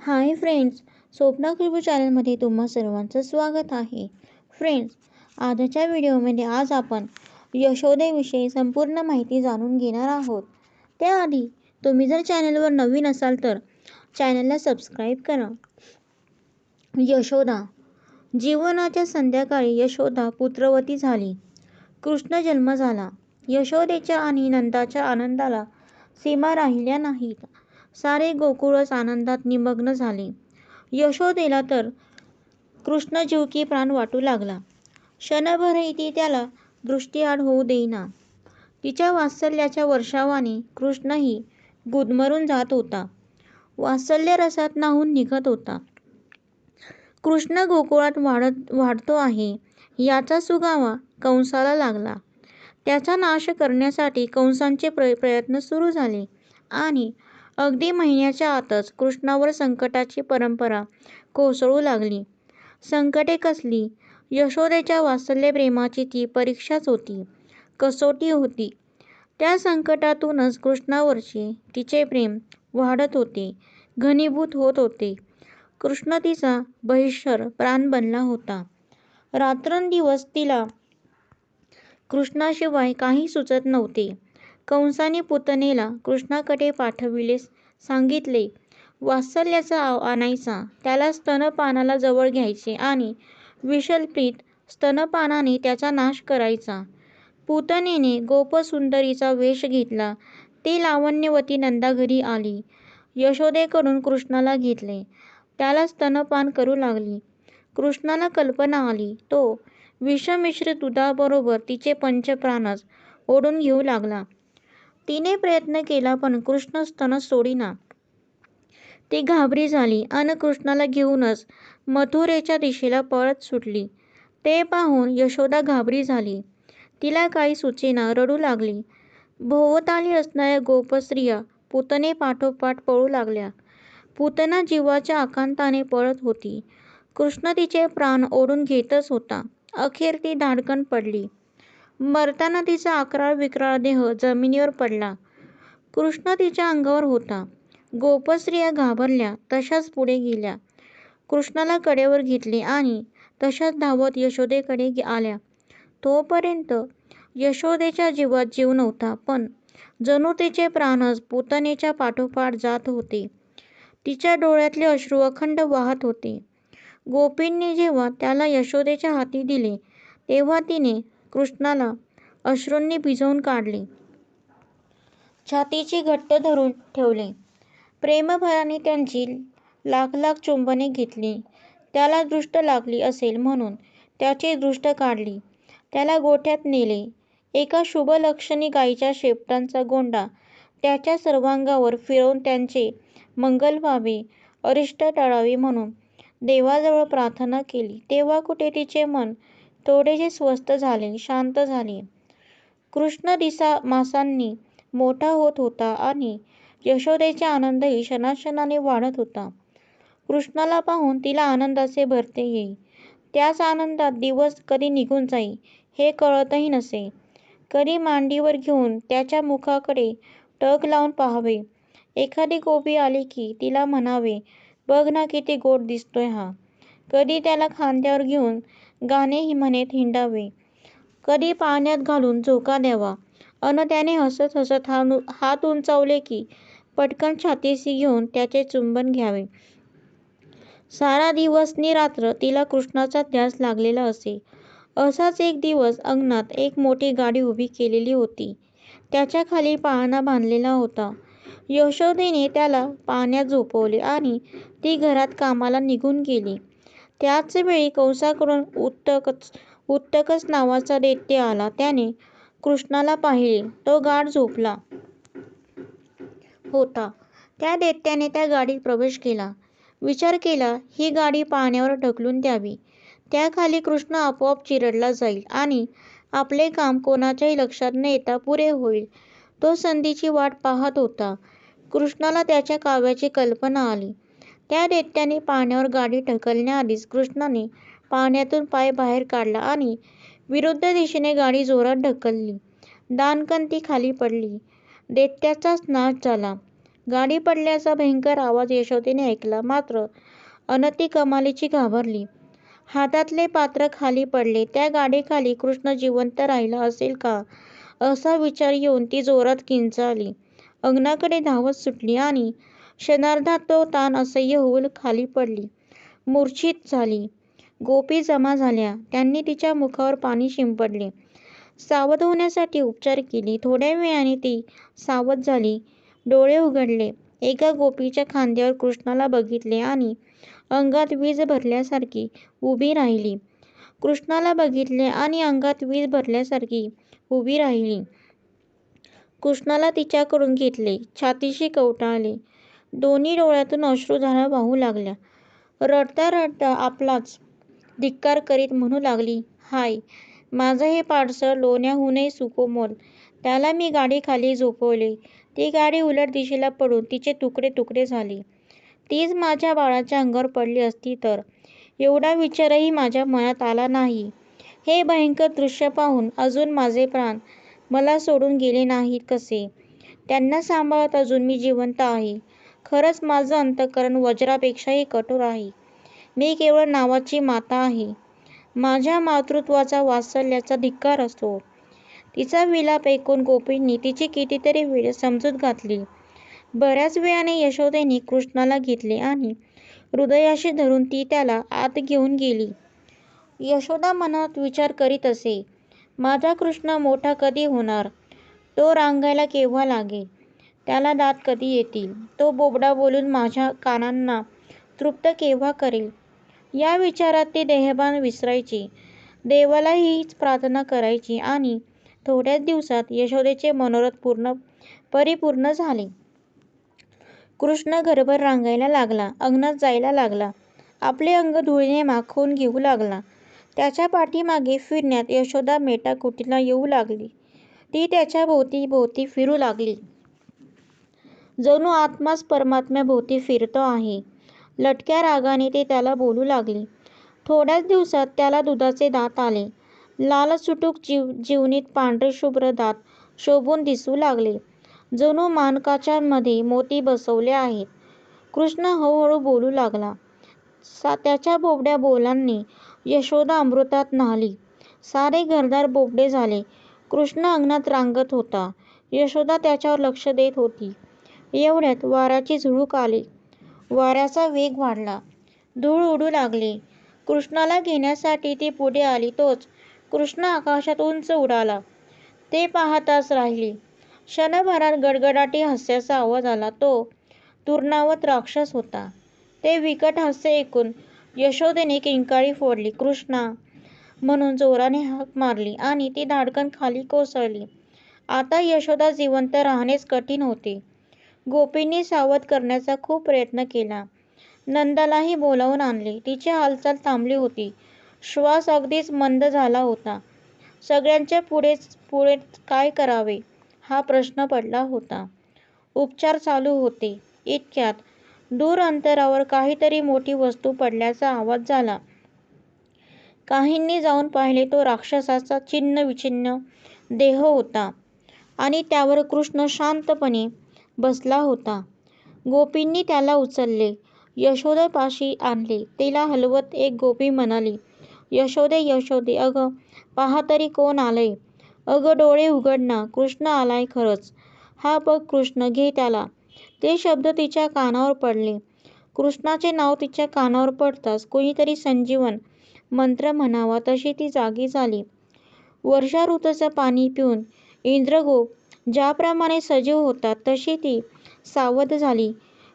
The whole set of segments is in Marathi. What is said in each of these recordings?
हाय फ्रेंड्स स्वप्ना कृपू चॅनलमध्ये तुम्हा सर्वांचं स्वागत आहे. फ्रेंड्स आजच्या व्हिडिओमध्ये आज आपण यशोदेविषयी संपूर्ण माहिती जाणून घेणार आहोत. त्याआधी तुम्ही जर चॅनलवर नवीन असाल तर चॅनलला सबस्क्राईब करा. यशोदा जीवनाच्या संध्याकाळी यशोदा पुत्रवती झाली. कृष्ण जन्म झाला. यशोदेच्या आणि नंदाच्या आनंदाला सीमा राहिल्या नाहीत. सारे गोकुळच आनंदात निमग्न झाले. यशोदेला तर कृष्ण जीव की प्राण वाटू लागला. क्षणभरही ती त्याला दृष्टीआड होऊ देईना. तिच्या वात्सल्याच्या वर्षावाने कृष्णही गुदमरून जात होता. वात्सल्य रसात नाहून निघत होता. कृष्ण गोकुळात वाढत वाढतो आहे याचा सुगावा कंसाला लागला. त्याचा नाश करण्यासाठी कंसांचे प्र प्रयत्न सुरू झाले आणि अगदी महिन्याच्या आतच कृष्णावर संकटाची परंपरा कोसळू लागली. संकटे कसली? यशोदेच्या वात्सल्य प्रेमाची ती परीक्षाच होती. कसोटी होती. त्या संकटातूनच कृष्णावरचे तिचे प्रेम वाढत होते. घनीभूत होत होते. कृष्ण तिचा बहिष्कर प्राण बनला होता. रात्रंदिवस तिला कृष्णाशिवाय काही सुचत नव्हते. कंसाने पुतनेला कृष्णाकडे पाठविले सांगितले वात्सल्याचा आणायचा. त्याला स्तनपानाला जवळ घ्यायचे आणि विषलप्रीत स्तनपानाने त्याचा नाश करायचा. पुतणेने गोपसुंदरीचा वेष घेतला. ती लावण्यवती नंदा घरी आली. यशोदेकडून कृष्णाला घेतले. त्याला स्तनपान करू लागली. कृष्णाला कल्पना आली. तो विषमिश्र दुधाबरोबर तिचे पंचप्राणच ओढून घेऊ लागला. तिने प्रयत्न केला पण कृष्ण स्तन सोडीना. ती घाबरी झाली आणि कृष्णाला घेऊनच मथुरेच्या दिशेला पळत सुटली. ते पाहून यशोदा घाबरी झाली. तिला काही सुचेना रडू लागली. भोवताली असणाऱ्या गोपस्त्रिया पुतने पाठोपाठ पळू लागल्या. पुतना जीवाच्या आकांताने पळत होती. कृष्ण तिचे प्राण ओढून घेतच होता. अखेर ती धाडकन पडली. मरताना तिचा अकराळ विक्राळ देह जमिनीवर पडला. कृष्ण तिच्या अंगावर होता. गोपस्त्रिया घाबरल्या तशाच पुढे गेल्या. कृष्णाला कडेवर घेतले आणि तशाच धावत यशोदेकडे आल्या. तोपर्यंत यशोदेच्या जीवात जीव नव्हता पण जणू तिचे प्राणच पुतनेच्या पाठोपाठ जात होते. तिच्या डोळ्यातले अश्रू अखंड वाहत होते. गोपींनी जेव्हा त्याला यशोदेच्या हाती दिले तेव्हा तिने कृष्णाला अश्रूंनी भिजवून काढले. छातीची घट्ट धरून ठेवले. प्रेमभराने त्यांची लाख लाख चुंबने घेतली. त्याला दृष्ट लागली असेल म्हणून त्याची दृष्ट काढली. त्याला गोठ्यात नेले. एका शुभलक्षणी गायीच्या शेपटांचा गोंडा त्याच्या सर्वांगावर फिरवून त्यांचे मंगल व्हावे अरिष्ट टळावे म्हणून देवाजवळ प्रार्थना केली. तेव्हा कुठे तिचे मन थोडेसे स्वस्थ झाले शांत झाले. कृष्ण दिसा मासांनी मोठा होत होता आणि यशोदेचा आनंदही क्षणाक्षणाने वाढत होता. कृष्णाला पाहून तिला आनंदाचे भरते येई त्याच आनंदात दिवस कधी निघून जाई हे कळतही नसे. कधी मांडीवर घेऊन त्याच्या मुखाकडे टक लावून पाहावे. एखादी गोपी आली की तिला म्हणावे बघ ना किती गोड दिसतोय हा. कधी त्याला खांद्यावर घेऊन गाणेही म्हणत हिंडावे. कधी पाण्यात घालून झोका द्यावा. अन त्याने हसत हसत हात उंचावले की पटकन छातीशी घेऊन त्याचे चुंबन घ्यावे. सारा दिवस नि रात्र तिला कृष्णाचा ध्यास लागलेला असे. असाच एक दिवस अंगणात एक मोठी गाडी उभी केलेली होती. त्याच्याखाली पाळणा बांधलेला होता. यशोदेने त्याला पाळण्यात झोपवले आणि ती घरात कामाला निघून गेली. त्याच वेळी कंसाकडून उत्तकच उत्तकच नावाचा दैत्य आला. त्याने कृष्णाला पाहिले. तो गाढ झोपला होता. त्या दैत्याने त्या गाडीत प्रवेश केला. विचार केला ही गाडी पाण्यावर ढकलून द्यावी. त्याखाली कृष्ण आपोआप चिरडला जाईल आणि आपले काम कोणाच्याही लक्षात न येता पुरे होईल तो संधीची वाट पाहत होता. कृष्णाला त्याच्या काव्याची कल्पना आली. त्या दैत्याने पाण्यावर गाडी ढकलण्याआधीच कृष्णाने पाण्यातून पाय बाहेर काढला आणि विरुद्ध दिशेने गाडी जोरात ढकलली दाणकन ती खाली पडली दैत्याचाच नाश झाला गाडी पडल्याचा भयंकर आवाज यशोदेने ऐकला मात्र अनती कमालीची घाबरली. हातातले पात्र खाली पडले. त्या गाडीखाली कृष्ण जिवंत राहिला असेल का असा विचार येऊन ती जोरात किंचाळली. अंगणाकडे धावत सुटली आणि क्षणार्धात तो ताण असह्य होऊन खाली पडली. मूर्छित झाली. गोपी जमा झाल्या. त्यांनी तिच्या मुखावर पाणी शिंपडले. सावध होण्यासाठी उपचार केले. थोड्या वेळाने ती सावध झाली. डोळे उघडले. एका गोपीच्या खांद्यावर कृष्णाला बघितले आणि अंगात वीज भरल्यासारखी उभी राहिली. कृष्णाला बघितले आणि अंगात वीज भरल्यासारखी उभी राहिली. कृष्णाला तिच्याकडून घेतले. छातीशी कवटाळले. दोन्ही डोळ्यातून अश्रूधारा वाहू लागल्या. रडता रडता आपलाच धिक्कार करीत म्हणू लागली, हाय, माझं हे पार्सल लोण्याहूनही सुकोमोल त्याला मी गाडीखाली झोपवले. ती गाडी उलट दिशेला पडून तिचे तुकडे तुकडे झाले. तीच माझ्या बाळाच्या अंगावर पडली असती तर? एवढा विचारही माझ्या मनात आला नाही. हे भयंकर दृश्य पाहून अजून माझे प्राण मला सोडून गेले नाहीत कसे? त्यांना सांभाळत अजून मी जिवंत आहे. खरंच माझं अंतःकरण वज्रापेक्षाही कठोर आहे. मी केवळ नावाची माता आहे. माझ्या मातृत्वाचा, वात्सल्याचा धिक्कार असतो तिचा विलाप ऐकून गोपींनी तिची कितीतरी वेळ समजूत घातली. बऱ्याच वेळाने यशोदेने कृष्णाला घेतले आणि हृदयाशी धरून ती त्याला आत घेऊन गेली. यशोदा मनात विचार करीत असे, माझा कृष्ण मोठा कधी होणार? तो रांगायला केव्हा लागेल? त्याला दात कधी येतील? तो बोबडा बोलून माझ्या कानांना तृप्त केव्हा करेल? या विचारात ती देहभान विसरायची. देवाला हीच प्रार्थना करायची आणि थोड्याच दिवसात यशोदेचे मनोरथ पूर्ण परिपूर्ण झाले. कृष्ण घरभर रांगायला लागला. अंगणात जायला लागला. आपले अंग धुळीने माखून घेऊ लागला. त्याच्या पाठीमागे फिरण्यात यशोदा मेटाकुटीला येऊ लागली. ती त्याच्या भोवती भोवती फिरू लागली. जणू आत्माच परमात्म्याभोवती फिरतो आहे. लटक्या रागाने ते त्याला बोलू लागली. थोड्याच दिवसात त्याला दुधाचे दात आले. लालचुटूक जीवनीत पांढरेशुभ्र दात शोभून दिसू लागले. जणू मानकाच्यामध्ये मोती बसवले आहेत. कृष्ण हळूहळू बोलू लागला. त्याच्या बोबड्या बोलांनी यशोदा अमृतात न्हाली. सारे घरदार बोबडे झाले. कृष्ण अंगणात रांगत होता. यशोदा त्याच्यावर लक्ष देत होती. एवढ्यात वाऱ्याची झुळूक आली. वाऱ्याचा वेग वाढला. धूळ उडू लागली. कृष्णाला घेण्यासाठी ती पुढे आली तोच कृष्ण आकाशात उंच उडाला. ते पाहताच राहिली. क्षणभरात गडगडाटी हास्याचा आवाज आला. तो तुरणावत राक्षस होता. ते विकट हास्य ऐकून यशोदेने किंकाळी फोडली. कृष्णा म्हणून जोराने हाक मारली आणि ती धाडकन खाली कोसळली. आता यशोदा जिवंत राहणेच कठीण होते. गोपींनी सावध करण्याचा खूप प्रयत्न केला. नंदालाही बोलावून आणले. तिची हालचाल थांबली होती. श्वास अगदीच मंद झाला होता. सगळ्यांच्या पुढे काय करावे हा प्रश्न पडला होता. उपचार चालू होते. इतक्यात दूर अंतरावर काहीतरी मोठी वस्तू पडल्याचा आवाज झाला. काहींनी जाऊन पाहिले तो राक्षसाचा छिन्नविच्छिन्न देह होता आणि त्यावर कृष्ण शांतपणे बसला होता. गोपींनी त्याला उचलले. यशोदेपाशी आणले. तिला हलवत एक गोपी म्हणाली, यशोदे, यशोदे, अगं पाहा तरी कोण आलंय? अगं डोळे उघड ना, कृष्ण आलाय खरंच. हा बघ कृष्ण, घे त्याला. ते शब्द तिच्या कानावर पडले. कृष्णाचे नाव तिच्या कानावर पडताच कुणीतरी संजीवन मंत्र म्हणावा तशी ती जागी झाली. वर्षा ऋतूचं पाणी पिऊन इंद्रगोप ज्याप्रमाणे सजीव होतात तशी ती सावध झाली.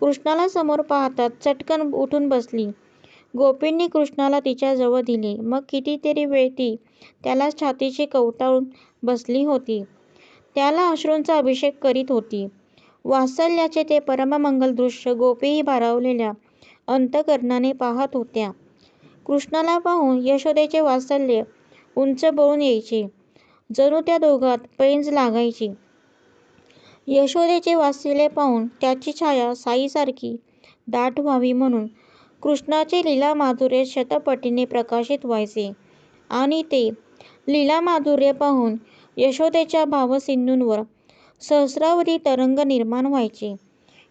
कृष्णाला समोर पाहताच चटकन उठून बसली. गोपींनी कृष्णाला तिच्याजवळ दिले. मग कितीतरी वेळ ती त्याला छातीशी कवटाळून बसली होती. त्याला अश्रूंचा अभिषेक करीत होती. वात्सल्याचे ते परममंगल दृश्य गोपीही भारावलेल्या अंतःकरणाने पाहत होत्या. कृष्णाला पाहून यशोदेचे वात्सल्य उंचबळून यायचे. जणू त्या दोघांत पैंज लागायची. यशोदेचे वात्सल्य पाहून त्याची छाया साईसारखी दाट व्हावी म्हणून कृष्णाचे लीलामाधुर्य शतपटीने प्रकाशित व्हायचे आणि ते लीलामाधुर्य पाहून यशोदेच्या भावसिंधूंवर सहस्रावधी तरंग निर्माण व्हायचे.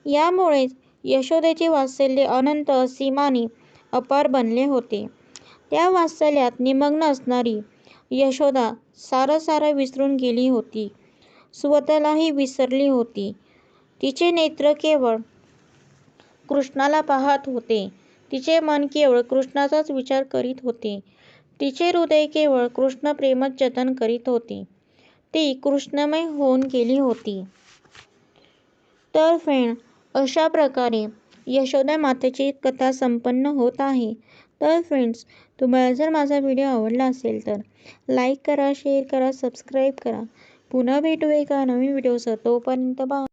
यामुळेच यशोदेचे वात्सल्य अनंत असीम आणि अपार बनले होते. त्या वात्सल्यात निमग्न असणारी यशोदा सारं सारं विसरून गेली होती. स्वतःलाही विसरली होती. तिचे नेत्र केवळ कृष्णाला पाहत होते. तिचे मन केवळ कृष्णाचाच विचार करीत होते. तिचे हृदय केवळ कृष्णप्रेमच जतन करीत होते. ती कृष्णमय होऊन गेली होती. तर फ्रेंड्स, अशा प्रकारे यशोदा मातेची कथा संपन्न होत आहे. तर फ्रेंड्स, तुम्हाला जर माझा व्हिडिओ आवडला असेल तर लाईक करा, शेअर करा, सबस्क्राईब करा. पुन्हा भेटू एका नवीन व्हिडिओसह. तोपर्यंत बाय.